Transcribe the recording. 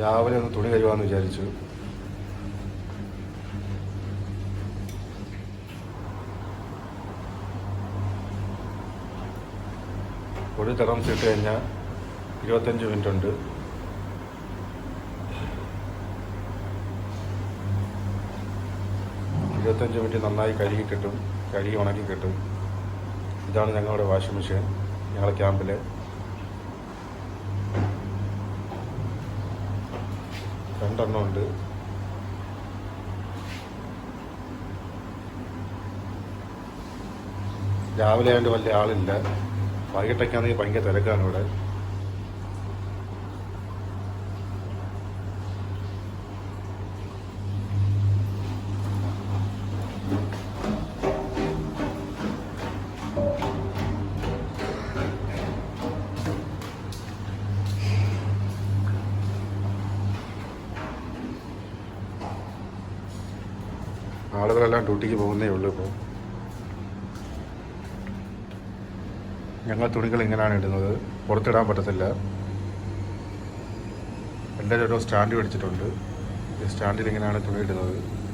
രാവിലെ ഒന്ന് തുണി കഴുകാമെന്ന് വിചാരിച്ചു. ഒരു തെറംസ് ഇട്ട് കഴിഞ്ഞാൽ ഇരുപത്തഞ്ച് മിനിറ്റ് ഉണ്ട് ഇരുപത്തഞ്ച് മിനിറ്റ് നന്നായി കഴുകി കിട്ടും കഴുകി ഉണക്കി കിട്ടും. ഇതാണ് ഞങ്ങളുടെ വാഷിംഗ് മെഷീൻ ഞങ്ങളുടെ ക്യാമ്പിലെ. രണ്ടെണ്ണം ഉണ്ട്. രാവിലെ ആയതുകൊണ്ട് വലിയ ആളില്ല. വൈകിട്ടൊക്കെയാണെങ്കിൽ ഭയങ്കര തിരക്കാണ് ഇവിടെ. ആളുകളെല്ലാം ഡ്യൂട്ടിക്ക് പോകുന്നേ ഉള്ളൂ ഇപ്പോൾ ഞങ്ങൾ തുണികൾ ഇങ്ങനെയാണ് ഇടുന്നത്. പുറത്തിടാൻ പറ്റത്തില്ല. എല്ലാവരും ഓരോ സ്റ്റാൻഡ് മേടിച്ചിട്ടുണ്ട്. ഈ സ്റ്റാൻഡിൽ ഇങ്ങനെയാണ് തുണി ഇടുന്നത്.